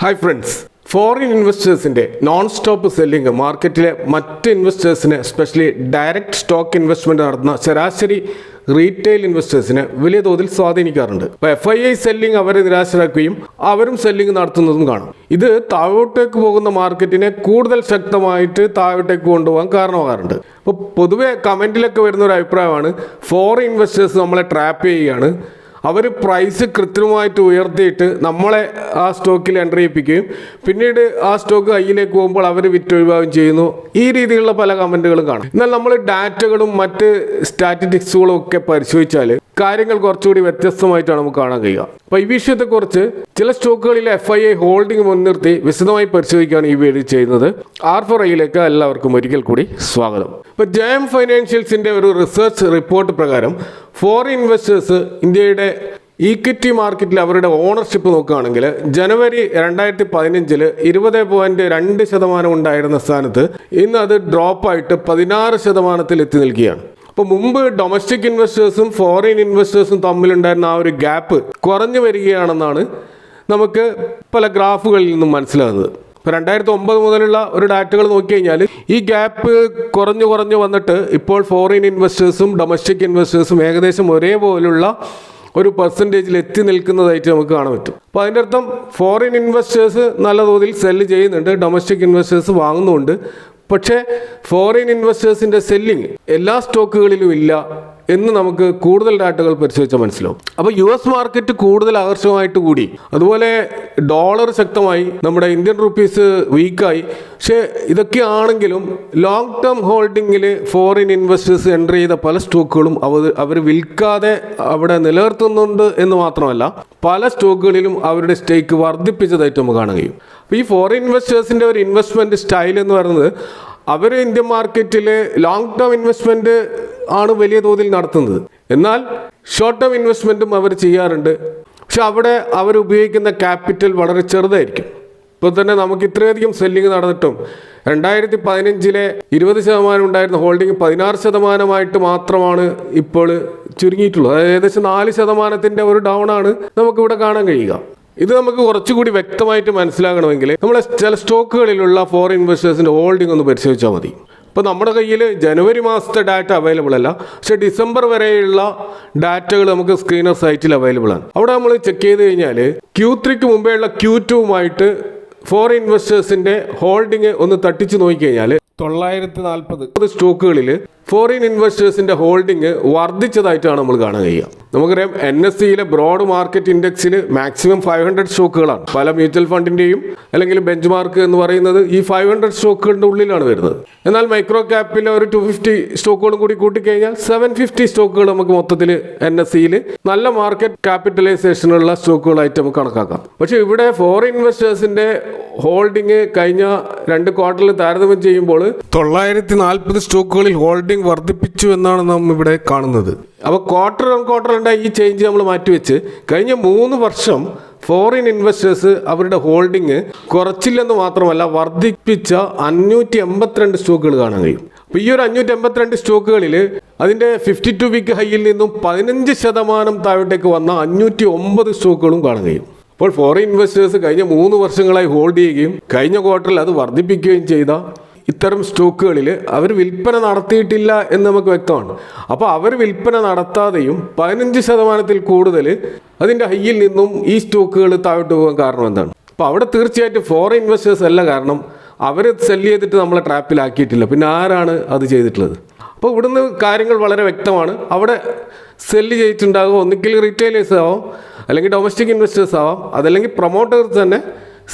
Hi friends foreign ഇൻവെസ്റ്റേഴ്സിന്റെ non stop selling മാർക്കറ്റിലെ മറ്റ് ഇൻവെസ്റ്റേഴ്സിന് സ്പെഷ്യലി ഡയറക്റ്റ് സ്റ്റോക്ക് ഇൻവെസ്റ്റ്മെന്റ് നടത്തുന്ന ശരാശരി റീറ്റെയിൽ ഇൻവെസ്റ്റേഴ്സിനെ വലിയ തോതിൽ സ്വാധീനിക്കാറുണ്ട്. അപ്പോൾ എഫ് ഐ ഐ സെല്ലിംഗ് അവരെ നിരാശരാക്കുകയും അവരും സെല്ലിംഗ് നടത്തുന്നതും കാണും. ഇത് താഴോട്ടേക്ക് പോകുന്ന മാർക്കറ്റിനെ കൂടുതൽ ശക്തമായിട്ട് താഴോട്ടേക്ക് കൊണ്ടുപോകാൻ കാരണമാകാറുണ്ട്. അപ്പോൾ പൊതുവെ കമന്റിലൊക്കെ വരുന്ന ഒരു അഭിപ്രായമാണ് ഫോറിൻ ഇൻവെസ്റ്റേഴ്സ് നമ്മളെ ട്രാപ്പ് ചെയ്യുകയാണ്. അവർ പ്രൈസ് കൃത്രിമമായിട്ട് ഉയർത്തിയിട്ട് നമ്മളെ ആ സ്റ്റോക്കിൽ എന്റർ ചെയ്യിപ്പിക്കുകയും പിന്നീട് ആ സ്റ്റോക്ക് കയ്യിലേക്ക് പോകുമ്പോൾ അവർ വിറ്റൊഴിവാകുകയും ചെയ്യുന്നു. ഈ രീതിയിലുള്ള പല കമന്റുകളും കാണും. എന്നാൽ നമ്മൾ ഡാറ്റകളും മറ്റ് സ്റ്റാറ്റിസ്റ്റിക്സുകളും ഒക്കെ പരിശോധിച്ചാൽ കാര്യങ്ങൾ കുറച്ചുകൂടി വ്യത്യസ്തമായിട്ടാണ് നമുക്ക് കാണാൻ കഴിയുക. അപ്പോൾ ഈ വിഷയത്തെക്കുറിച്ച് ചില സ്റ്റോക്കുകളിലെ എഫ് ഐ ഐ ഹോൾഡിംഗ് മുൻനിർത്തി വിശദമായി പരിശോധിക്കുകയാണ് ഈ വീഡിയോ ചെയ്യുന്നത്. ആർ ഫോർ ഐയിലേക്ക് എല്ലാവർക്കും ഒരിക്കൽ കൂടി സ്വാഗതം. ഇപ്പോൾ ജയം ഫൈനാൻഷ്യൽസിന്റെ ഒരു റിസർച്ച് റിപ്പോർട്ട് പ്രകാരം ഫോറിൻ ഇൻവെസ്റ്റേഴ്സ് ഇന്ത്യയുടെ ഇക്വിറ്റി മാർക്കറ്റിൽ അവരുടെ ഓണർഷിപ്പ് നോക്കുകയാണെങ്കിൽ ജനുവരി രണ്ടായിരത്തി പതിനഞ്ചിൽ ഇരുപത് പോയിന്റ് രണ്ട് ശതമാനം ഉണ്ടായിരുന്ന സ്ഥാനത്ത് ഇന്ന് അത് ഡ്രോപ്പായിട്ട് പതിനാറ് ശതമാനത്തിൽ എത്തി നിൽക്കുകയാണ്. അപ്പോൾ മുമ്പ് ഡൊമസ്റ്റിക് ഇൻവെസ്റ്റേഴ്സും ഫോറിൻ ഇൻവെസ്റ്റേഴ്സും തമ്മിലുണ്ടായിരുന്ന ആ ഒരു ഗ്യാപ്പ് കുറഞ്ഞു വരികയാണെന്നാണ് നമുക്ക് പല ഗ്രാഫുകളിൽ നിന്നും മനസ്സിലാകുന്നത്. ഇപ്പോൾ രണ്ടായിരത്തി ഒമ്പത് മുതലുള്ള ഒരു ഡാറ്റകൾ നോക്കി കഴിഞ്ഞാൽ ഈ ഗ്യാപ്പ് കുറഞ്ഞു കുറഞ്ഞു വന്നിട്ട് ഇപ്പോൾ ഫോറിൻ ഇൻവെസ്റ്റേഴ്സും ഡൊമസ്റ്റിക് ഇൻവെസ്റ്റേഴ്സും ഏകദേശം ഒരേപോലുള്ള ഒരു പെർസെന്റേജിൽ എത്തി നിൽക്കുന്നതായിട്ട് നമുക്ക് കാണാൻ പറ്റും. അപ്പോൾ അതിന്റെ അർത്ഥം ഫോറിൻ ഇൻവെസ്റ്റേഴ്സ് നല്ല തോതിൽ സെല്ല് ചെയ്യുന്നുണ്ട് ഡൊമസ്റ്റിക് ഇൻവെസ്റ്റേഴ്സ് വാങ്ങുന്നുണ്ട്. പക്ഷേ ഫോറിൻ ഇൻവെസ്റ്റേഴ്സിന്റെ സെല്ലിങ് എല്ലാ സ്റ്റോക്കുകളിലും ഇല്ല. എന്ന് നമുക്ക് കൂടുതൽ ഡാറ്റകൾ പരിശോധിച്ചാൽ മനസ്സിലാവും. അപ്പോൾ യു എസ് മാർക്കറ്റ് കൂടുതൽ ആകർഷകമായിട്ട് കൂടി. അതുപോലെ ഡോളർ ശക്തമായി നമ്മുടെ ഇന്ത്യൻ റുപ്പീസ് വീക്കായി പക്ഷേ ഇതൊക്കെ ആണെങ്കിലും ലോങ് ടേം ഹോൾഡിങ്ങിൽ ഫോറിൻ ഇൻവെസ്റ്റേഴ്സ് എന്റർ ചെയ്ത പല സ്റ്റോക്കുകളും അവർ അവർ വിൽക്കാതെ അവിടെ നിലനിർത്തുന്നുണ്ട് എന്ന് മാത്രമല്ല പല സ്റ്റോക്കുകളിലും അവരുടെ സ്റ്റേക്ക് വർദ്ധിപ്പിച്ചതായിട്ട് നമുക്ക് കാണാൻ കഴിയും. അപ്പോൾ ഈ ഫോറിൻ ഇൻവെസ്റ്റേഴ്സിന്റെ ഒരു ഇൻവെസ്റ്റ്മെന്റ് സ്റ്റൈൽ എന്ന് പറയുന്നത് അവർ ഇന്ത്യൻ മാർക്കറ്റിൽ ലോങ് ടേം ഇൻവെസ്റ്റ്മെന്റ് ആണ് വലിയ തോതിൽ നടത്തുന്നത്. എന്നാൽ ഷോർട്ട് ടേം ഇൻവെസ്റ്റ്മെന്റും അവർ ചെയ്യാറുണ്ട്. പക്ഷെ അവിടെ അവർ ഉപയോഗിക്കുന്ന ക്യാപിറ്റൽ വളരെ ചെറുതായിരിക്കും. ഇപ്പോൾ തന്നെ നമുക്ക് ഇത്രയധികം സെല്ലിംഗ് നടന്നിട്ടും രണ്ടായിരത്തി പതിനഞ്ചിലെ ഇരുപത് ശതമാനം ഉണ്ടായിരുന്ന ഹോൾഡിംഗ് പതിനാറ് ശതമാനമായിട്ട് മാത്രമാണ് ഇപ്പോൾ ചുരുങ്ങിയിട്ടുള്ളത്. അതായത് ഏകദേശം നാല് ശതമാനത്തിന്റെ ഒരു ഡൗൺ ആണ് നമുക്കിവിടെ കാണാൻ കഴിയുക. ഇത് നമുക്ക് കുറച്ചുകൂടി വ്യക്തമായിട്ട് മനസ്സിലാകണമെങ്കിൽ നമ്മളെ ചില സ്റ്റോക്കുകളിലുള്ള ഫോറിൻ ഇൻവെസ്റ്റേഴ്സിന്റെ ഹോൾഡിംഗ് ഒന്ന് പരിശോധിച്ചാൽ മതി. ഇപ്പോൾ നമ്മുടെ കയ്യിൽ ജനുവരി മാസത്തെ ഡാറ്റ അവൈലബിൾ അല്ല. പക്ഷേ ഡിസംബർ വരെയുള്ള ഡാറ്റകൾ നമുക്ക് സ്ക്രീനർ സൈറ്റിൽ അവൈലബിൾ ആണ്. അവിടെ നമ്മൾ ചെക്ക് ചെയ്ത് കഴിഞ്ഞാൽ ക്യൂ ത്രീക്ക് മുമ്പേയുള്ള ക്യൂ ടുവുമായിട്ട് ഫോർ ഇൻവെസ്റ്റേഴ്സിന്റെ ഹോൾഡിംഗ് ഒന്ന് തട്ടിച്ച് നോക്കിക്കഴിഞ്ഞാൽ തൊള്ളായിരത്തി നാൽപ്പത് സ്റ്റോക്കുകളിൽ ഫോറിൻ ഇൻവെസ്റ്റേഴ്സിന്റെ ഹോൾഡിംഗ് വർദ്ധിച്ചതായിട്ടാണ് നമ്മൾ കാണാൻ കഴിയുക. നമുക്കറിയാം എൻ എസ് സിയിലെ ബ്രോഡ് മാർക്കറ്റ് ഇൻഡെക്സിന് മാക്സിമം ഫൈവ് ഹൺഡ്രഡ് സ്റ്റോക്കുകളാണ് പല മ്യൂച്വൽ ഫണ്ടിന്റെയും അല്ലെങ്കിൽ ബെഞ്ച് മാർക്ക് എന്ന് പറയുന്നത് ഈ ഫൈവ് ഹൺഡ്രഡ് സ്റ്റോക്കുകളുടെ ഉള്ളിലാണ് വരുന്നത്. എന്നാൽ മൈക്രോ ക്യാപ്പിലെ ഒരു ടു ഫിഫ്റ്റി സ്റ്റോക്കുകളും കൂടി കൂട്ടിക്കഴിഞ്ഞാൽ സെവൻ ഫിഫ്റ്റി സ്റ്റോക്കുകൾ നമുക്ക് മൊത്തത്തിൽ എൻ എസ് സിയിൽ നല്ല മാർക്കറ്റ് ക്യാപിറ്റലൈസേഷനുള്ള സ്റ്റോക്കുകളായിട്ട് നമുക്ക് കണക്കാക്കാം. പക്ഷേ ഇവിടെ ഫോറിൻ ഇൻവെസ്റ്റേഴ്സിന്റെ ഹോൾഡിംഗ് കഴിഞ്ഞ രണ്ട് ക്വാർട്ടറിൽ താരതമ്യം ചെയ്യുമ്പോൾ തൊള്ളായിരത്തി നാൽപ്പത് സ്റ്റോക്കുകളിൽ ഹോൾഡിംഗ് വർദ്ധിപ്പിച്ചു എന്നാണ് നാം ഇവിടെ കാണുന്നത്. അപ്പോൾ ക്വാർട്ടർ ഓൺ ക്വാർട്ടർ ഉണ്ടായ ഈ ചേഞ്ച് നമ്മൾ മാറ്റിവെച്ച് കഴിഞ്ഞ മൂന്ന് വർഷം ഫോറിൻ ഇൻവെസ്റ്റേഴ്സ് അവരുടെ ഹോൾഡിംഗ് കുറച്ചില്ലെന്ന് മാത്രമല്ല വർദ്ധിപ്പിച്ച അഞ്ഞൂറ്റി എൺപത്തിരണ്ട് സ്റ്റോക്കുകൾ കാണാൻ കഴിയും. അപ്പോൾ ഈ ഒരു അഞ്ഞൂറ്റി എൺപത്തിരണ്ട് സ്റ്റോക്കുകളിൽ അതിന്റെ ഫിഫ്റ്റി ടു വീക്ക് ഹൈയിൽ നിന്നും പതിനഞ്ച് ശതമാനം താഴോട്ടേക്ക് വന്ന അഞ്ഞൂറ്റി ഒമ്പത് സ്റ്റോക്കുകളും കാണാൻ കഴിയും. അപ്പോൾ ഫോറിൻ ഇൻവെസ്റ്റേഴ്സ് കഴിഞ്ഞ മൂന്ന് വർഷങ്ങളായി ഹോൾഡ് ചെയ്യുകയും കഴിഞ്ഞ ക്വാർട്ടറിൽ അത് വർദ്ധിപ്പിക്കുകയും ചെയ്ത ഇത്തരം സ്റ്റോക്കുകളിൽ അവർ വിൽപ്പന നടത്തിയിട്ടില്ല എന്ന് നമുക്ക് വ്യക്തമാണ്. അപ്പോൾ അവർ വിൽപ്പന നടത്താതെയും പതിനഞ്ച് ശതമാനത്തിൽ കൂടുതൽ അതിന്റെ ഹൈയിൽ നിന്നും ഈ സ്റ്റോക്കുകൾ താഴോട്ട് പോകാൻ കാരണം എന്താണ്? അപ്പോൾ അവിടെ തീർച്ചയായിട്ടും ഫോറിൻ ഇൻവെസ്റ്റേഴ്സ് അല്ല കാരണം അവർ സെൽ ചെയ്തിട്ട് നമ്മളെ ട്രാപ്പിലാക്കിയിട്ടില്ല. പിന്നെ ആരാണ് അത് ചെയ്തിട്ടുള്ളത്? അപ്പോൾ ഇവിടുന്ന് കാര്യങ്ങൾ വളരെ വ്യക്തമാണ്. അവിടെ സെല്ല് ചെയ്തിട്ടുണ്ടാകും. ഒന്നുകിൽ റീറ്റെയിലേഴ്സ് ആവാം അല്ലെങ്കിൽ ഡൊമസ്റ്റിക് ഇൻവെസ്റ്റേഴ്സ് ആവാം അതല്ലെങ്കിൽ പ്രൊമോട്ടേഴ്സ് തന്നെ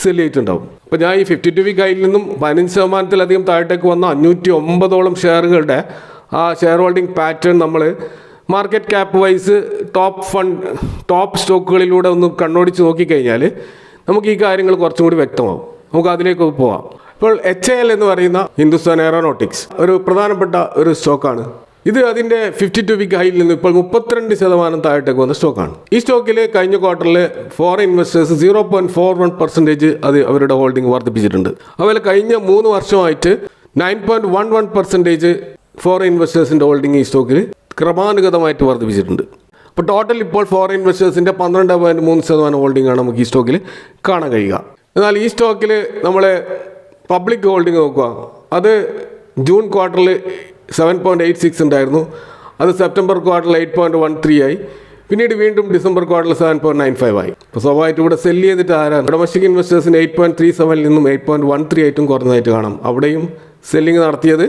സെൽ ഉണ്ടാവും. അപ്പോൾ ഞാൻ ഈ ഫിഫ്റ്റി ടു വീക്ക് ഹൈയിൽ നിന്നും പതിനഞ്ച് ശതമാനത്തിലധികം താഴത്തേക്ക് വന്ന അഞ്ഞൂറ്റി ഒമ്പതോളം ഷെയറുകളുടെ ആ ഷെയർ ഹോൾഡിംഗ് പാറ്റേൺ നമ്മൾ market cap wise top fund top സ്റ്റോക്കുകളിലൂടെ ഒന്ന് കണ്ണോടിച്ച് നോക്കിക്കഴിഞ്ഞാൽ നമുക്ക് ഈ കാര്യങ്ങൾ കുറച്ചും കൂടി വ്യക്തമാവും. നമുക്ക് അതിലേക്ക് പോവാം. അപ്പോൾ എച്ച് എൽ എന്ന് പറയുന്ന ഹിന്ദുസ്ഥാൻ എയറോനോട്ടിക്സ് ഒരു പ്രധാനപ്പെട്ട ഒരു സ്റ്റോക്കാണ്. ഇത് അതിന്റെ ഫിഫ്റ്റി ടു വീക്ക് ഹൈയിൽ നിന്ന് ഇപ്പോൾ മുപ്പത്തിരണ്ട് ശതമാനം താഴത്തേക്ക് വന്ന സ്റ്റോക്കാണ് ഈ സ്റ്റോക്കിൽ കഴിഞ്ഞ ക്വാർട്ടറിൽ foreign investors zero point four one percentage അത് അവരുടെ ഹോൾഡിംഗ് വർദ്ധിപ്പിച്ചിട്ടുണ്ട്. അതുപോലെ കഴിഞ്ഞ മൂന്ന് വർഷമായിട്ട് nine point one one percentage foreign ഇൻവെസ്റ്റേഴ്സിന്റെ holding ഈ സ്റ്റോക്കിൽ ക്രമാനുഗതമായിട്ട് വർദ്ധിപ്പിച്ചിട്ടുണ്ട്. അപ്പോൾ ടോട്ടൽ ഇപ്പോൾ ഫോറിൻ ഇൻവെസ്റ്റേഴ്സിന്റെ പന്ത്രണ്ട് പോയിന്റ് മൂന്ന് ശതമാനം ഹോൾഡിംഗ് ആണ് നമുക്ക് ഈ സ്റ്റോക്കിൽ കാണാൻ കഴിയുക. എന്നാൽ ഈ സ്റ്റോക്കിൽ നമ്മൾ പബ്ലിക് ഹോൾഡിംഗ് നോക്കുക. അത് ജൂൺ ക്വാർട്ടറിൽ സെവൻ പോയിന്റ് എയ്റ്റ് സിക്സ് ഉണ്ടായിരുന്നു. അത് സെപ്റ്റംബർ ക്വാർട്ടറിൽ എയ്റ്റ് പോയിന്റ് വൺ ത്രീ ആയി. പിന്നീട് വീണ്ടും ഡിസംബർ ക്വാർട്ടറിൽ സെവൻ പോയിന്റ് നയൻ ഫൈവ് ആയി. അപ്പോൾ സ്വാഭാവികമായിട്ട് ഇവിടെ സെല്ല് ചെയ്തിട്ട് ആരാണ്? ഡൊമസ്റ്റിക് ഇൻവെസ്റ്റേഴ്സിന് എയ്റ്റ് പോയിന്റ് ത്രീ സെവനിൽ നിന്നും എയ്റ്റ് പോയിന്റ് വൺ ത്രീ ആയിട്ടും കുറഞ്ഞതായിട്ട് കാണാം. അവിടെയും സെല്ലിംഗ് നടത്തിയത്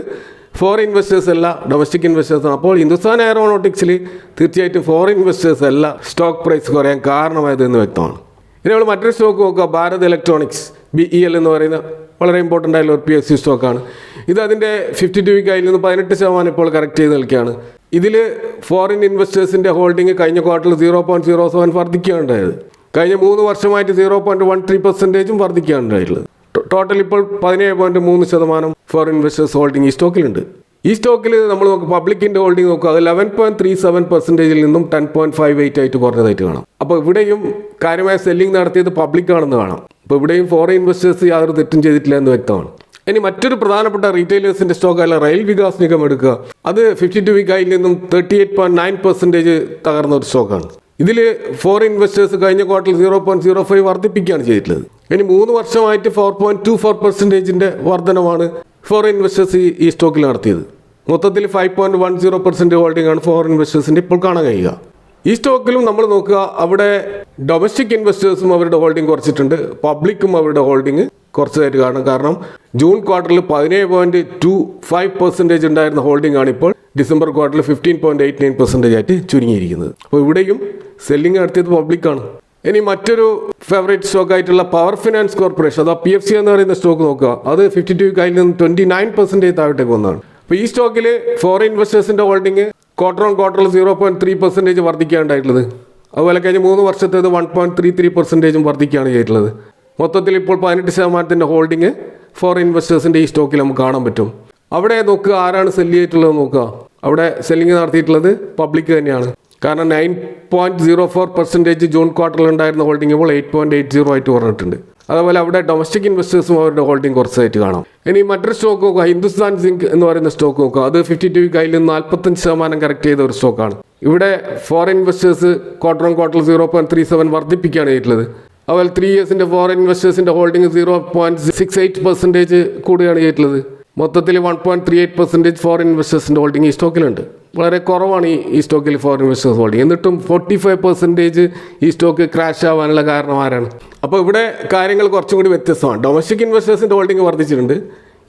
ഫോറിൻ ഇൻവെസ്റ്റേഴ്സ് അല്ല ഡൊമസ്റ്റിക് ഇൻവെസ്റ്റേഴ്സാണ് അപ്പോൾ ഹിന്ദുസ്ഥാൻ എയറോനോട്ടിക്സിൽ തീർച്ചയായിട്ടും ഫോറിൻ ഇൻവെസ്റ്റേഴ്സ് അല്ല സ്റ്റോക്ക് പ്രൈസ് കുറയാൻ കാരണമായത് എന്ന് വ്യക്തമാണ്. ഇനി നമ്മൾ മറ്റൊരു സ്റ്റോക്ക് നോക്കുക. Bharat electronics B E L എന്ന് പറയുന്ന വളരെ ഇമ്പോർട്ടന്റ് ആയിട്ടുള്ള ഒരു പി എസ് സി സ്റ്റോക്കാണ് ഇത് അതിന്റെ ഫിഫ്റ്റി ടു വീക്ക് നിന്ന് പതിനെട്ട് ശതമാനം ഇപ്പോൾ കറക്റ്റ് ചെയ്ത് നിൽക്കുകയാണ്. ഇതിൽ ഫോറിൻ ഇൻവെസ്റ്റേഴ്സിന്റെ ഹോൾഡിംഗ് കഴിഞ്ഞ ക്വാർട്ടറിൽ സീറോ പോയിന്റ് സീറോ സെവൻ വർദ്ധിക്കുകയുണ്ടായത് കഴിഞ്ഞ മൂന്ന് വർഷമായിട്ട് സീറോ പോയിന്റ് വൺ ത്രീ പെർസെന്റേജും വർദ്ധിക്കുകയുണ്ടായിട്ടുള്ളത് ടോട്ടൽ ഇപ്പോൾ പതിനേഴ് പോയിന്റ് മൂന്ന് ശതമാനം ഫോറിൻ ഇൻവെസ്റ്റേഴ്സ് ഹോൾഡിംഗ് ഈ സ്റ്റോക്കിലുണ്ട് ഈ സ്റ്റോക്കിൽ നമ്മൾ നോക്കുക പബ്ലിക്കിന്റെ ഹോൾഡിംഗ് നോക്കുക അത് ലെവൻ പോയിന്റ് ത്രീ സെവൻ പെർസെന്റേജിൽ നിന്നും ടെൻ പോയിന്റ് ഫൈവ് എയ്റ്റ് ആയിട്ട് കുറഞ്ഞതായിട്ട് കാണാം അപ്പോൾ ഇവിടെയും കാര്യമായ സെല്ലിംഗ് നടത്തിയത് പബ്ലിക്കാണെന്ന് കാണാം അപ്പോൾ ഇവിടെയും ഫോറിൻ ഇൻവെസ്റ്റേഴ്സ് യാതൊരു തെറ്റും ചെയ്തിട്ടില്ല എന്ന് വ്യക്തമാണ്. ഇനി മറ്റൊരു പ്രധാനപ്പെട്ട റീറ്റെയിലേഴ്സിന്റെ സ്റ്റോക്ക് അല്ല റെയിൽ വികാസ് നിഗം എടുക്കുക. അത് ഫിഫ്റ്റി ടു വീക്ക് ആയിൽ നിന്നും thirty eight point nine percentage തകർന്ന ഒരു സ്റ്റോക്കാണ് ഇതിൽ ഫോറിൻ ഇൻവെസ്റ്റേഴ്സ് കഴിഞ്ഞ ക്വാർട്ടറിൽ സീറോ പോയിന്റ് സീറോ ഫൈവ് വർദ്ധിപ്പിക്കുകയാണ് ചെയ്തിട്ടുള്ളത്. ഇനി മൂന്ന് വർഷമായിട്ട് ഫോർ പോയിന്റ് ടു ഫോർ പെർസെന്റേജിന്റെ വർധനമാണ് ഫോറിൻ ഇൻവെസ്റ്റേഴ്സ് ഈ- ഈ സ്റ്റോക്കിൽ നടത്തിയത്. മൊത്തത്തിൽ five point one zero percent holding ആണ് ഫോറിൻ ഇൻവെസ്റ്റേഴ്സിന്റെ ഇപ്പോൾ കാണാൻ കഴിയുക. ഈ സ്റ്റോക്കിലും നമ്മൾ നോക്കുക അവിടെ ഡൊമസ്റ്റിക് ഇൻവെസ്റ്റേഴ്സും അവരുടെ ഹോൾഡിംഗ് കുറച്ചിട്ടുണ്ട്. പബ്ലിക്കും അവരുടെ ഹോൾഡിംഗ് കുറച്ചതായിട്ട് കാണും. കാരണം ജൂൺ ക്വാർട്ടറിൽ പതിനേഴ് പോയിന്റ് ടു ഫൈവ് പെർസെന്റേജ് ഉണ്ടായിരുന്ന ഹോൾഡിംഗ് ആണ് ഇപ്പോൾ December quarter fifteen point eight nine percentage ആയിട്ട് ചുരുങ്ങിയിരിക്കുന്നത്. അപ്പോൾ ഇവിടെയും സെല്ലിംഗ് നടത്തിയത് പബ്ലിക്കാണ് ഇനി മറ്റൊരു ഫേവറേറ്റ് സ്റ്റോക്ക് ആയിട്ടുള്ള പവർ ഫിനാൻസ് കോർപ്പറേഷൻ അതാ പി എഫ് സി എന്ന് പറയുന്ന സ്റ്റോക്ക് നോക്കുക. അത് ഫിഫ്റ്റി ടു കയ്യിൽ നിന്ന് ട്വന്റി നയൻ പെർസെന്റേജ് താഴോട്ടേക്ക് വന്നതാണ്. അപ്പോൾ ഈ സ്റ്റോക്കിൽ foreign ഇൻവെസ്റ്റേഴ്സിന്റെ holding quarter on quarter zero point three percentage വർദ്ധിക്കുകയുണ്ടായിട്ടുള്ളത് അതുപോലെ കഴിഞ്ഞ മൂന്ന് വർഷത്തേത് വൺ പോയിന്റ് ത്രീ ത്രീ പെർസെന്റേജും വർദ്ധിക്കുകയാണ് ചെയ്തിട്ടുള്ളത്. മൊത്തത്തിൽ ഇപ്പോൾ പതിനെട്ട് ശതമാനത്തിന്റെ ഹോൾഡിംഗ് ഫോർ ഇൻവെസ്റ്റേഴ്സിന്റെ ഈ സ്റ്റോക്കിൽ നമുക്ക് കാണാൻ പറ്റും. അവിടെ നോക്കുക ആരാണ് സെല്ല് ചെയ്തിട്ടുള്ളത് നോക്കുക. അവിടെ സെല്ലിങ് നടത്തിയിട്ടുള്ളത് പബ്ലിക് തന്നെയാണ്. കാരണം nine point zero four percentage June quarter ഉണ്ടായിരുന്ന ഹോൾഡിംഗ് ഇപ്പോൾ എയ്റ്റ് പോയിന്റ് എയ്റ്റ് സീറോ ആയിട്ട് കുറഞ്ഞിട്ടുണ്ട്. അതുപോലെ അവിടെ ഡൊമസ്റ്റിക് ഇൻവെസ്റ്റേഴ്സും അവരുടെ ഹോൾഡിംഗ് കുറച്ചായിട്ട് കാണാം. ഇനി മറ്റൊരു സ്റ്റോക്ക് നോക്കുക. ഹിന്ദുസ്ഥാൻ സിങ്ക് എന്ന് പറയുന്ന സ്റ്റോക്ക് നോക്കുക. അത് ഫിഫ്റ്റി ടു കയ്യിൽ നിന്ന് നാൽപ്പത്തഞ്ച് ശതമാനം കറക്റ്റ് ചെയ്ത ഒരു സ്റ്റോക്കാണ് ഇവിടെ foreign investors quarter on quarter zero point three seven വർദ്ധിപ്പിക്കുകയാണ് ചെയ്തിട്ടുള്ളത്. അതുപോലെ ത്രീ ഇയേഴ്സിന്റെ ഫോറിൻ ഇൻവെസ്റ്റേഴ്സിന്റെ holding zero point six eight percentage കൂടുകയാണ് ചെയ്തിട്ടുള്ളത്. മൊത്തത്തിൽ one point three eight percentage foreign ഇൻവെസ്റ്റേഴ്സിന്റെ ഹോൾഡിംഗ് ഈ സ്റ്റോക്കിലുണ്ട് വളരെ കുറവാണ് ഈ ഈ സ്റ്റോക്കിൽ ഫോറിൻ ഇൻവെസ്റ്റേഴ്സ് ഹോൾഡിംഗ് എന്നിട്ടും ഫോർട്ടി ഫൈവ് പെർസെന്റേജ് ഈ സ്റ്റോക്ക് ക്രാഷ് ആവാനുള്ള കാരണം ആരാണ്? അപ്പോൾ ഇവിടെ കാര്യങ്ങൾ കുറച്ചും കൂടി വ്യത്യസ്തമാണ്. ഡൊമസ്റ്റിക് ഇൻവെസ്റ്റേഴ്സിന്റെ ഹോൾഡിംഗ് വർദ്ധിച്ചിട്ടുണ്ട്.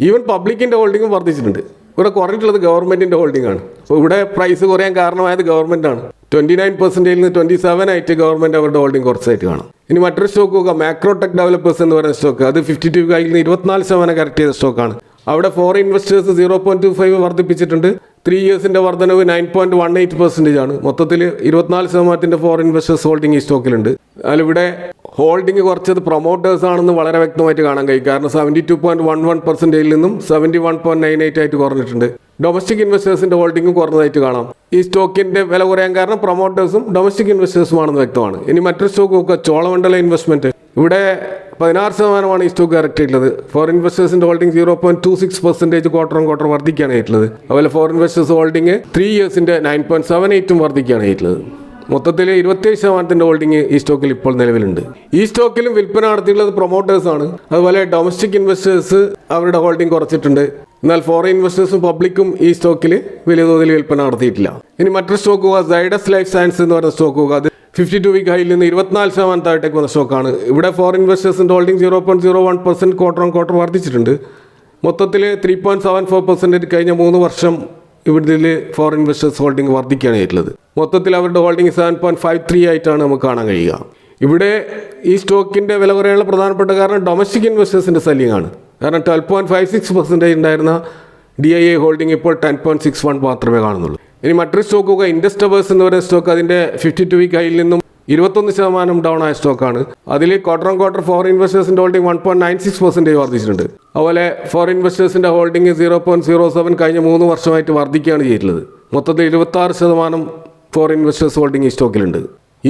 ഈവൻ പബ്ലിക്കിന്റെ ഹോൾഡിംഗും വർദ്ധിച്ചിട്ടുണ്ട്. ഇവിടെ കുറഞ്ഞിട്ടുള്ളത് ഗവൺമെന്റിന്റെ ഹോൾഡിംഗ് ആണ്. അപ്പോൾ ഇവിടെ പ്രൈസ് കുറയാൻ കാരണമായത് ഗവൺമെന്റ് ആണ്. ട്വന്റി നയൻ പെർസെന്റേജിൽ നിന്ന് ട്വന്റി സെവൻ ആയിട്ട് ഗവൺമെന്റ് അവരുടെ ഹോൾഡിംഗ് കുറച്ചായിട്ട് കാണാം. ഇനി മറ്റൊരു സ്റ്റോക്ക് നോക്കുക. മാക്രോടെക് ഡെവലപ്പേഴ്സ് എന്ന് പറയുന്ന സ്റ്റോക്ക് അത് ഫിഫ്റ്റി ടു കയ്യിൽ നിന്ന് ഇരുപത്തിനാല് ശതമാനം കറക്റ്റ് ചെയ്ത സ്റ്റോക്കാണ് അവിടെ foreign investors zero point two five വർദ്ധിപ്പിച്ചിട്ടുണ്ട്. ത്രീ ഇയേഴ്സിന്റെ വർധനവ് nine point one eight percentage ആണ്. മൊത്തത്തിൽ ഇരുപത്തിനാല് ശതമാനത്തിന്റെ ഫോറിൻ ഇൻവെസ്റ്റേഴ്സ് ഹോൾഡിംഗ് ഈ സ്റ്റോക്കിലുണ്ട് അതിലിവിടെ ഹോൾഡിംഗ് കുറച്ചത് പ്രൊമോട്ടേഴ്സ് ആണെന്ന് വളരെ വ്യക്തമായിട്ട് കാണാൻ കഴിയും. കാരണം seventy two point one one പെർസെന്റേജിൽ നിന്നും seventy one point nine eight ആയിട്ട് കുറഞ്ഞിട്ടുണ്ട്. ഡൊമസ്റ്റിക് ഇൻവെസ്റ്റേഴ്സിന്റെ ഹോൾഡിംഗും കുറഞ്ഞതായിട്ട് കാണാം. ഈ സ്റ്റോക്കിന്റെ വില കുറയാൻ കാരണം പ്രൊമോട്ടേഴ്സും ഡൊമസ്റ്റിക് ഇൻവെസ്റ്റേഴ്സും ആണെന്ന് വ്യക്തമാണ്. ഇനി മറ്റൊരു സ്റ്റോക്ക് നോക്കുക. ചോളമണ്ഡല ഇൻവെസ്റ്റ്മെന്റ് ഇവിടെ പതിനാറ് ശതമാനമാണ് ഈ സ്റ്റോക്ക് കറക്റ്റ് ആയിട്ടുള്ളത്. Foreign ഇൻവെസ്റ്റേഴ്സിന്റെ holding zero point two six percentage quarter quarter വർദ്ധിക്കുകയാണ് ആയിട്ടുള്ളത് അതുപോലെ ഫോറിൻ ഇൻവെസ്റ്റേഴ്സ് ഹോൾഡിംഗ് ത്രീ ഇയേഴ്സിന്റെ നയൻ പോയിന്റ് സെവൻ എയ്റ്റും വർദ്ധിക്കുകയാണ് ആയിട്ടുള്ളത് മൊത്തത്തിൽ ഇരുപത്തിയേഴ് ശതമാനത്തിന്റെ ഹോൾഡിംഗ് ഈ സ്റ്റോക്കിൽ ഇപ്പോൾ നിലവിലുണ്ട്. ഈ സ്റ്റോക്കിലും വിൽപ്പന നടത്തിയിട്ടുള്ളത് പ്രൊമോട്ടേഴ്സ് ആണ്. അതുപോലെ ഡൊമസ്റ്റിക് ഇൻവെസ്റ്റേഴ്സ് അവരുടെ ഹോൾഡിംഗ് കുറച്ചിട്ടുണ്ട്. എന്നാൽ ഫോറിൻ ഇൻവെസ്റ്റേഴ്സും പബ്ലിക്കും ഈ സ്റ്റോക്കിൽ വലിയ തോതിൽ വിൽപ്പന നടത്തിയിട്ടില്ല. ഇനി മറ്റൊരു സ്റ്റോക്ക് സൈഡസ് ലൈഫ് സയൻസ് എന്ന് പറയുന്ന സ്റ്റോക്ക് അത് ഫിഫ്റ്റി ടു വീക്ക് ഹൈയിൽ നിന്ന് ഇരുപത്തിനാല് ശതമാനം താഴത്തേക്ക് വന്ന സ്റ്റോക്കാണ് ഇവിടെ foreign ഇൻവെസ്റ്റേഴ്സിന്റെ holding zero point zero one percent quarter on quarter വർദ്ധിച്ചിട്ടുണ്ട്. മൊത്തത്തിൽ three point seven four percentage കഴിഞ്ഞ മൂന്ന് വർഷം ഇവിടുത്തിൽ ഫോറിൻ ഇൻവെസ്റ്റേഴ്സ് ഹോൾഡിംഗ് വർദ്ധിക്കുകയാണ് ചെയ്തിട്ടുള്ളത്. മൊത്തത്തിൽ അവരുടെ holding seven point five three ആയിട്ടാണ് നമുക്ക് കാണാൻ കഴിയുക. ഇവിടെ ഈ സ്റ്റോക്കിന്റെ വില കുറയാനുള്ള പ്രധാനപ്പെട്ട കാരണം ഡൊമസ്റ്റിക് ഇൻവെസ്റ്റേഴ്സിന്റെ സെല്ലിംഗ് ആണ്. കാരണം twelve point five six percentage ഉണ്ടായിരുന്ന ഡി ഐ എ ഹോൾഡിംഗ് ഇപ്പോൾ ടെൻ പോയിന്റ് സിക്സ് വൺ മാത്രമേ കാണുന്നുള്ളൂ. ഇനി മറ്റൊരു സ്റ്റോക്ക് നോക്കുക ഇൻഡസ്റ്റവേഴ്സ് എന്ന് പറയുന്ന സ്റ്റോക്ക് അതിന്റെ ഫിഫ്റ്റി ടു വീക്ക് ഹൈയിൽ നിന്നും ഇരുപത്തൊന്ന് ശതമാനം ഡൗൺ ആയ സ്റ്റോക്കാണ് അതിൽ quarter on quarter foreign ഇൻവെസ്റ്റേഴ്സിന്റെ holding one point nine six percentage വർദ്ധിച്ചിട്ടുണ്ട്. അതുപോലെ foreign ഇൻവെസ്റ്റേഴ്സിന്റെ holding zero point zero seven കഴിഞ്ഞ മൂന്ന് വർഷമായിട്ട് വർദ്ധിക്കുകയാണ് ചെയ്തിട്ടുള്ളത്. മൊത്തത്തിൽ ഇരുപത്തി ആറ് ശതമാനം ഫോറിൻ ഇൻവെസ്റ്റേഴ്സ് ഹോൾഡിംഗ് ഈ സ്റ്റോക്കിലുണ്ട്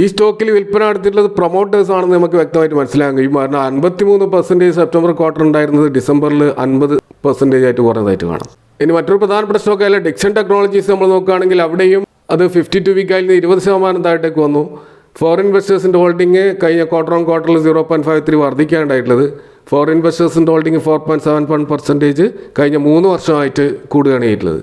ഈ സ്റ്റോക്കിൽ വിൽപ്പന നടത്തിയിട്ടുള്ളത് പ്രൊമോട്ടേഴ്സ് ആണെന്ന് നമുക്ക് വ്യക്തമായിട്ട് മനസ്സിലാക്കാൻ കഴിയും. കാരണം അൻപത്തിമൂന്ന് പെർസെന്റേജ് സെപ്റ്റംബർ ക്വാർട്ടർ ഉണ്ടായിരുന്നത് ഡിസംബറിൽ അൻപത് പെർസെന്റേജ് ആയിട്ട് കുറഞ്ഞതായിട്ട് കാണാം. ഇനി മറ്റൊരു പ്രധാനപ്പെട്ട സ്റ്റോക്ക് അല്ല ഡിക്സൺ ടെക്നോളജീസ് നമ്മൾ നോക്കുകയാണെങ്കിൽ അവിടെയും അത് ഫിഫ്റ്റി ടു വീക്ക് ആയിരുന്നു ഇരുപത് ശതമാനം താഴത്തേക്ക് വന്നു. ഫോറിൻ ഇൻവെസ്റ്റേഴ്സിന്റെ ഹോൾഡിംഗ് കഴിഞ്ഞ ക്വാർട്ടർ ഓൺ ക്വാർട്ടറിൽ സീറോ പോയിന്റ് ഫൈവ് ത്രീ വർദ്ധിക്കാണ്ടായിട്ടുള്ളത് foreign ഇൻവെസ്റ്റേഴ്സിന്റെ holding four point seven one percentage കഴിഞ്ഞ മൂന്ന് വർഷമായിട്ട് കൂടുകയാണ് ചെയ്തിട്ടുള്ളത്.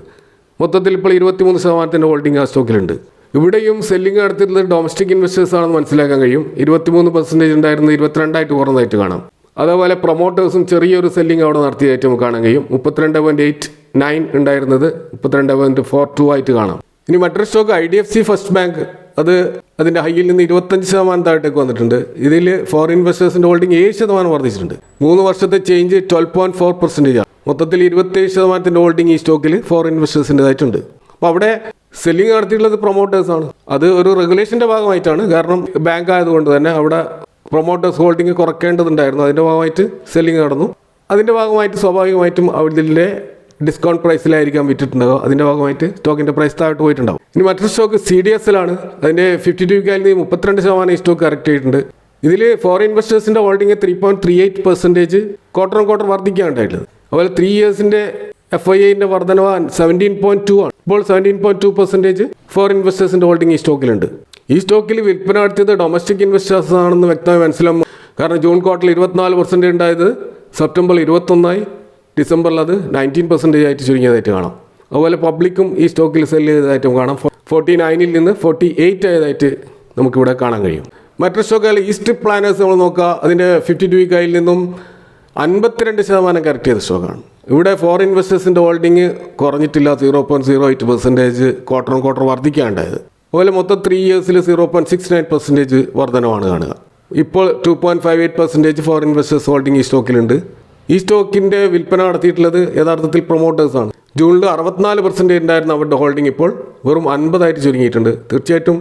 മൊത്തത്തിൽ ഇപ്പോൾ ഇരുപത്തിമൂന്ന് ശതമാനത്തിന്റെ ഹോൾഡിംഗ് ആ സ്റ്റോക്കിലുണ്ട് ഇവിടെയും സെല്ലിംഗ് നടത്തിയിട്ടുള്ളത് ഡൊമസ്റ്റിക് ഇൻവെസ്റ്റേഴ്സ് ആണെന്ന് മനസ്സിലാക്കാൻ കഴിയും. ഇരുപത്തിമൂന്ന് പെർസെന്റേജ് ഉണ്ടായിരുന്നത് ഇരുപത്തിരണ്ടായിട്ട് കുറഞ്ഞതായിട്ട് കാണാം. അതേപോലെ പ്രൊമോട്ടേഴ്സും ചെറിയൊരു സെല്ലിംഗ് അവിടെ നടത്തിയതായിട്ട് നമുക്ക് കാണാൻ കഴിയും. മുപ്പത്തിരണ്ട് പോയിന്റ് എയ്റ്റ് നയൻ ഉണ്ടായിരുന്നത് മുപ്പത്തിരണ്ട് പോയിന്റ് ഫോർ ടു ആയിട്ട് കാണാം. ഇനി മറ്റൊരു stock I D F C first bank അത് അതിന്റെ ഹൈയിൽ നിന്ന് ഇരുപത്തഞ്ച് ശതമാനം താഴത്തേക്ക് വന്നിട്ടുണ്ട്. ഇതിൽ ഫോറിൻ ഇൻവെസ്റ്റേഴ്സിന്റെ ഹോൾഡിംഗ് ഏഴ് ശതമാനം വർദ്ധിച്ചിട്ടുണ്ട്. മൂന്ന് വർഷത്തെ change twelve point four percentage ആണ്. മൊത്തത്തിൽ ഇരുപത്തേഴ് ശതമാനത്തിന്റെ ഹോൾഡിംഗ് ഈ സ്റ്റോക്കിൽ ഫോറിൻ ഇൻവെസ്റ്റേഴ്സിന്റെതായിട്ടുണ്ട് അപ്പോൾ അവിടെ സെല്ലിംഗ് നടത്തിയിട്ടുള്ളത് പ്രൊമോട്ടേഴ്സാണ് അത് ഒരു റെഗുലേഷന്റെ ഭാഗമായിട്ടാണ്. കാരണം ബാങ്ക് ആയതുകൊണ്ട് തന്നെ അവിടെ പ്രൊമോട്ടേഴ്സ് ഹോൾഡിംഗ് കുറയ്ക്കേണ്ടതുണ്ടായിരുന്നു. അതിന്റെ ഭാഗമായിട്ട് സെല്ലിങ് നടന്നു. അതിന്റെ ഭാഗമായിട്ട് സ്വാഭാവികമായിട്ടും അവരിലെ ഡിസ്കൗണ്ട് പ്രൈസിലായിരിക്കാം വിറ്റിട്ടുണ്ടാവുക. അതിന്റെ ഭാഗമായിട്ട് സ്റ്റോക്കിന്റെ പ്രൈസ് താഴ്ത്തു പോയിട്ടുണ്ടാവും. ഇനി മറ്റൊരു സ്റ്റോക്ക് സി ഡി എസ് ആണ്. അതിന്റെ ഫിഫ്റ്റി ടു കാലിൽ നിന്ന് മുപ്പത്തിരണ്ട് ശതമാനം ഈ സ്റ്റോക്ക് കറക്റ്റ് ചെയ്തിട്ടുണ്ട്. ഇതിൽ foreign ഇൻവെസ്റ്റേഴ്സിന്റെ holding three point three eight percentage quarter quarter വർദ്ധിക്കാണ്ടായിട്ടുള്ളത് അതുപോലെ ത്രീ ഇയേഴ്സിന്റെ എഫ് ഐ ഐന്റെ വർധനവ് സെവന്റീൻ പോയിന്റ് ടു ആണ്. ഇപ്പോൾ seventeen point two percentage foreign ഇൻവെസ്റ്റേഴ്സിന്റെ holding ഈ സ്റ്റോക്കിലുണ്ട് ഈ സ്റ്റോക്കിൽ വിൽപ്പന നടത്തിയത് ഡൊമസ്റ്റിക് ഇൻവെസ്റ്റേഴ്സ് ആണെന്ന് വ്യക്തമായി മനസ്സിലാവും കാരണം ജൂൺ ക്വാർട്ടറിൽ ഇരുപത്തിനാല് പെർസെന്റേജ് ഉണ്ടായത് സെപ്റ്റംബർ ഇരുപത്തൊന്നായി ഡിസംബറിൽ അത് നയന്റീൻ പെർസെന്റേജ് ആയിട്ട് ചുരുങ്ങിയതായിട്ട് കാണാം. അതുപോലെ പബ്ലിക്കും ഈ സ്റ്റോക്കിൽ സെൽ ചെയ്തതായിട്ടും കാണാം. ഫോർട്ടി നയനിൽ നിന്ന് ഫോർട്ടി എയ്റ്റ് ആയതായിട്ട് നമുക്കിവിടെ കാണാൻ കഴിയും. മറ്റൊരു സ്റ്റോക്കുകൾ ഈസ്റ്റ് പ്ലാനേഴ്സ് നമ്മൾ നോക്കുക. അതിന്റെ ഫിഫ്റ്റി ടു വീക്കായിൽ നിന്നും അൻപത്തിരണ്ട് ശതമാനം കറക്റ്റ് ചെയ്ത സ്റ്റോക്കാണ്. ഇവിടെ ഫോറിൻ ഇൻവെസ്റ്റേഴ്സിന്റെ holding കുറഞ്ഞിട്ടില്ല zero point zero eight percentage quarter on quarter വർദ്ധിക്കാണ്ടായത് അതുപോലെ മൊത്തം three ഇയേഴ്സിൽ zero point six nine percentage വർധനമാണ് കാണുക. ഇപ്പോൾ two point five eight percentage foreign investors holding ഈ സ്റ്റോക്കിലുണ്ട് ഈ സ്റ്റോക്കിന്റെ വിൽപ്പന നടത്തിയിട്ടുള്ളത് യഥാർത്ഥത്തിൽ പ്രൊമോട്ടേഴ്സാണ് ജൂണിൽ അറുപത്തിനാല് പെർസെന്റേജ് ഉണ്ടായിരുന്ന അവരുടെ ഹോൾഡിംഗ് ഇപ്പോൾ വെറും അൻപതായിട്ട് ചുരുങ്ങിയിട്ടുണ്ട്. തീർച്ചയായിട്ടും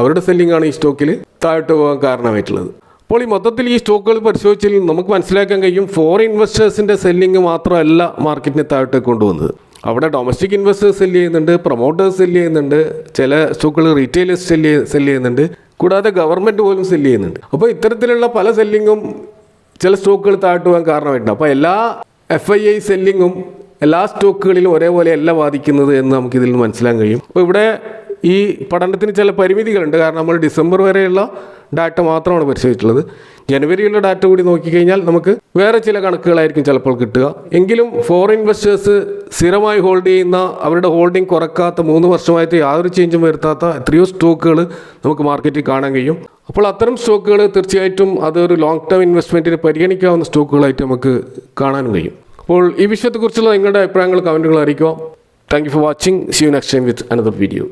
അവരുടെ സെല്ലിംഗ് ആണ് ഈ സ്റ്റോക്കിൽ താഴോട്ട് പോകാൻ കാരണമായിട്ടുള്ളത്. അപ്പോൾ ഈ മൊത്തത്തിൽ ഈ സ്റ്റോക്കുകൾ പരിശോധിച്ചാൽ നമുക്ക് മനസ്സിലാക്കാൻ കഴിയും ഫോറിൻ ഇൻവെസ്റ്റേഴ്സിന്റെ സെല്ലിംഗ് മാത്രമല്ല മാർക്കറ്റിനെ താഴോട്ട് കൊണ്ടുവന്നത്. അവിടെ ഡൊമസ്റ്റിക് ഇൻവെസ്റ്റേഴ്സ് സെൽ ചെയ്യുന്നുണ്ട് പ്രൊമോട്ടേഴ്സ് സെൽ ചെയ്യുന്നുണ്ട് ചില സ്റ്റോക്കുകൾ റീറ്റെയിലേഴ്സ് സെൽ സെൽ ചെയ്യുന്നുണ്ട്. കൂടാതെ ഗവൺമെന്റ് പോലും സെൽ ചെയ്യുന്നുണ്ട്. അപ്പോൾ ഇത്തരത്തിലുള്ള പല സെല്ലിങ്ങും ചില സ്റ്റോക്കുകൾ താഴ്ത്തുവാൻ കാരണമായിട്ടുണ്ട്. അപ്പോൾ എല്ലാ എഫ് ഐ ഐ സെല്ലിങ്ങും എല്ലാ സ്റ്റോക്കുകളിലും ഒരേപോലെ അല്ല ബാധിക്കുന്നത് എന്ന് നമുക്കിതിൽ നിന്ന് മനസ്സിലാക്കാൻ കഴിയും. അപ്പോൾ ഇവിടെ ഈ പഠനത്തിന് ചില പരിമിതികളുണ്ട്. കാരണം നമ്മൾ ഡിസംബർ വരെയുള്ള ഡാറ്റ മാത്രമാണ് പരിശോധിച്ചിട്ടുള്ളത്. ജനുവരിയിലുള്ള ഡാറ്റ കൂടി നോക്കിക്കഴിഞ്ഞാൽ നമുക്ക് വേറെ ചില കണക്കുകളായിരിക്കും ചിലപ്പോൾ കിട്ടുക. എങ്കിലും ഫോറിൻ ഇൻവെസ്റ്റേഴ്സ് സ്ഥിരമായി ഹോൾഡ് ചെയ്യുന്ന അവരുടെ ഹോൾഡിംഗ് കുറക്കാത്ത മൂന്ന് വർഷമായിട്ട് യാതൊരു ചേഞ്ചും വരുത്താത്ത എത്രയോ സ്റ്റോക്കുകൾ നമുക്ക് മാർക്കറ്റിൽ കാണാൻ കഴിയും. അപ്പോൾ അത്തരം സ്റ്റോക്കുകൾ തീർച്ചയായിട്ടും അതൊരു ലോങ് ടേം ഇൻവെസ്റ്റ്മെന്റിന് പരിഗണിക്കാവുന്ന സ്റ്റോക്കുകളായിട്ട് നമുക്ക് കാണാൻ കഴിയും. അപ്പോൾ ഈ വിഷയത്തെക്കുറിച്ചുള്ള നിങ്ങളുടെ അഭിപ്രായങ്ങൾ കമന്റുകൾ അറിയിക്കുക. Thank you for watching see you next time with another video